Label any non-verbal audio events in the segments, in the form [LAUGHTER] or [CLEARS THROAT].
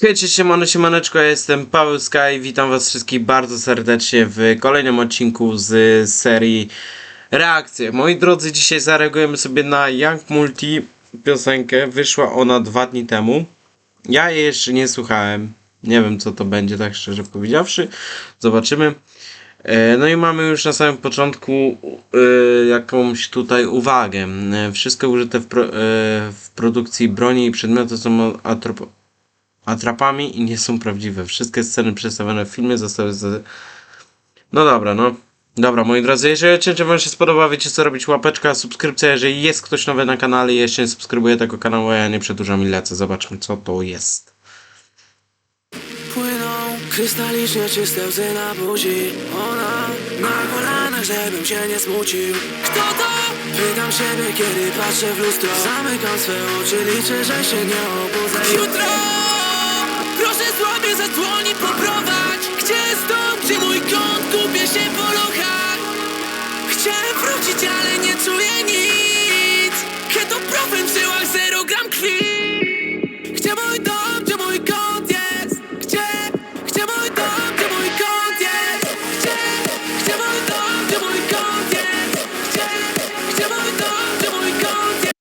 Hejcie, siemano, siemaneczko, ja jestem Paweł Sky, witam was wszystkich bardzo serdecznie w kolejnym odcinku z serii Reakcje. Moi drodzy, dzisiaj zareagujemy sobie na Young Multi piosenkę, wyszła ona dwa dni temu. Ja jej jeszcze nie słuchałem, nie wiem co to będzie, tak szczerze powiedziawszy, zobaczymy. E, No i mamy już na samym początku e, jakąś tutaj uwagę. E, Wszystko użyte w, pro, w produkcji broni i przedmioty są atrop atrapami i nie są prawdziwe. Wszystkie sceny przedstawione w filmie zostały z... No dobra, no. Dobra, moi drodzy, jeżeli odcinek wam się spodoba, wiecie co robić, łapeczka, subskrypcja, jeżeli jest ktoś nowy na kanale jeszcze nie subskrybuje tego kanału, a ja nie przedłużam i lecę. Zobaczmy, co to jest. Płyną krystalicznie czyste łzy na buzi Ona na kolanach, żebym się nie smucił Kto to? Pytam siebie, kiedy patrzę w lustro Zamykam swe oczy, liczę, że się nie obudzę Jutro! Słabie za dłoni poprowadź Gdzie dom, gdzie mój kąt? Gubię się po lochach Chciałem wrócić, ale nie czuję nic Ketoprofem w żyłach, zero gram krwi gdzie mój dom, gdzie mój kąt jest? Gdzie? Gdzie mój dom, gdzie mój kąt jest? Gdzie? Gdzie mój dom, gdzie mój kąt jest? Gdzie? Gdzie mój dom, gdzie mój kąt jest?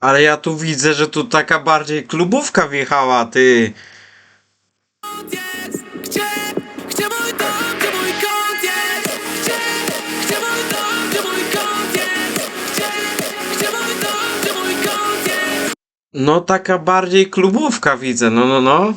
Ale ja tu widzę, że tu taka bardziej klubówka wjechała, ty. No taka bardziej klubówka widzę, no no no.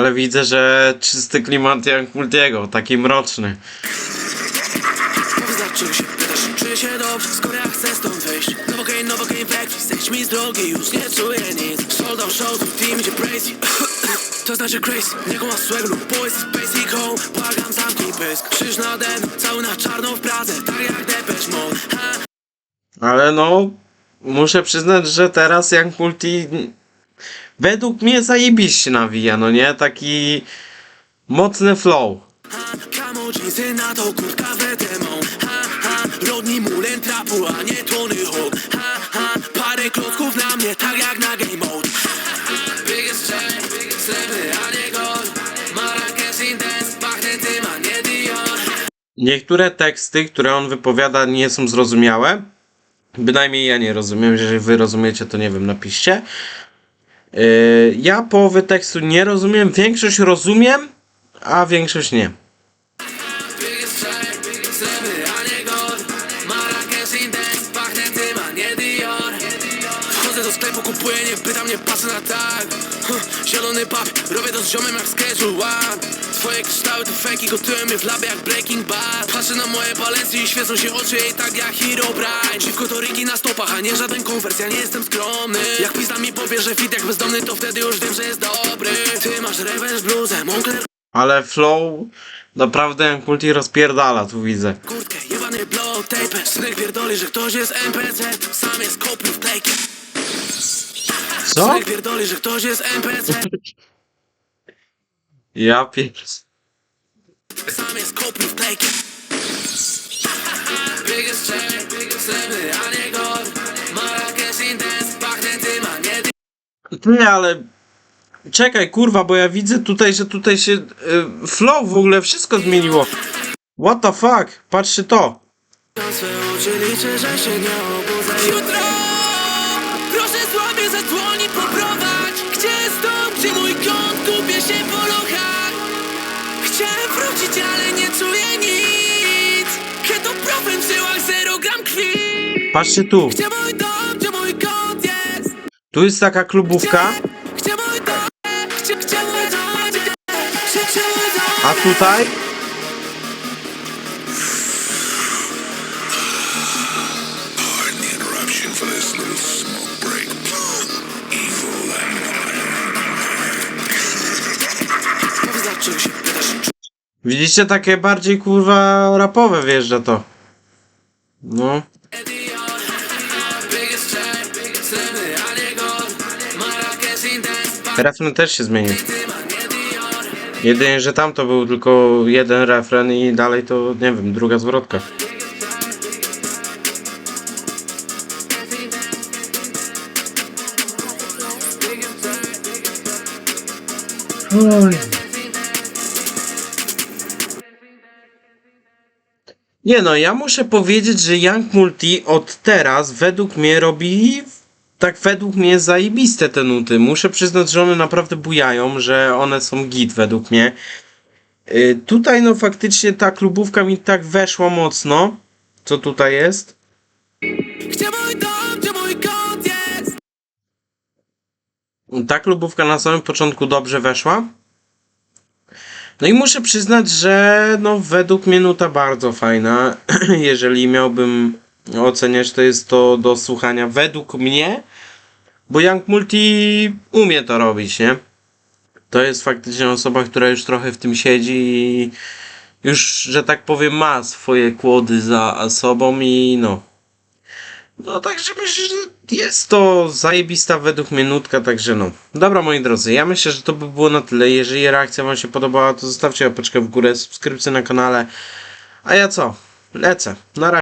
Ale widzę, że czysty klimat jak Multiego, taki mroczny. Się, pytasz, czuję się dobrze, skoro ja chcę stąd wyjść breakfast, zejdź mi z drogi, już nie czuję nic. Sold out show, team idzie crazy. [COUGHS] To znaczy crazy, nie ma swego, bo jest basic home Błagam, zamknij pysk, krzyż nade mną, cały na czarno w Pradze Tak jak Depeche Mode, ha. Ale no, muszę przyznać, że teraz Young Multi według mnie zajebiście nawija, no nie? Taki mocny flow. Niektóre teksty, które on wypowiada, nie są zrozumiałe. Bynajmniej ja nie rozumiem. Jeżeli wy rozumiecie, to nie wiem, napiszcie. Yy, ja połowy tekstu nie rozumiem, większość rozumiem, a większość nie. Pytam, patrzę na tak Zielony papier, robię to z ziomem jak schedule one Twoje kryształy to fejki, gotują mnie w labie jak Breaking Bad. Patrzę na moje palencje i świecą się oczy jej tak jak Hero Bright. Dziwko to rigi na stopach, a nie żaden konwers, ja nie jestem skromny. Jak pizza mi powie, że fit jak bezdomny, to wtedy już wiem, że jest dobry. Ty masz revenge bluzę, Moncler Ale flow naprawdę Multi rozpierdala, tu widzę. kurtkę, jebany blow tape Synek pierdoli, że ktoś jest NPC Sam jest kopiuj wklejkiem Co? Pierdoli, że ktoś jest NPC Ja pierdolę. Sam jest Biggest check, srebrny, a nie gold Marrakesz Intense, pachnie tym, a nie Ty, ale czekaj, kurwa, bo ja widzę tutaj, że tutaj się y, flow w ogóle wszystko zmieniło. What the fuck? Patrzcie to. Mam swe oczy, liczę, że się nie obudzę Jutro! Proszę słabiej za dłoni Patrzcie tu. Tu jest taka klubówka, a tutaj? Widzicie, takie bardziej kurwa rapowe wjeżdża to. No. Refren też się zmienił. Jedynie, że tam to był tylko jeden refren i dalej to, nie wiem, druga zwrotka. Nie no, ja muszę powiedzieć, że Young Multi od teraz według mnie robi tak według mnie zajebiste te nuty. Muszę przyznać, że one naprawdę bujają, że one są git według mnie. Y, tutaj no faktycznie ta klubówka mi tak weszła mocno. Co tutaj jest? Gdzie mój dom, gdzie mój kąt jest? Ta klubówka na samym początku dobrze weszła. No i muszę przyznać, że no według mnie nuta bardzo fajna. [CLEARS THROAT] Jeżeli miałbym oceniać, to jest to do słuchania według mnie. Bo Young Multi umie to robić, nie? To jest faktycznie osoba, która już trochę w tym siedzi i już, że tak powiem, ma swoje kłody za sobą i no. No także myślę, że jest to zajebista według mnie nutka, także no. Dobra moi drodzy, ja myślę, że to by było na tyle. Jeżeli reakcja wam się podobała, to zostawcie łapeczkę w górę, subskrypcję na kanale. A ja co? Lecę. Na razie.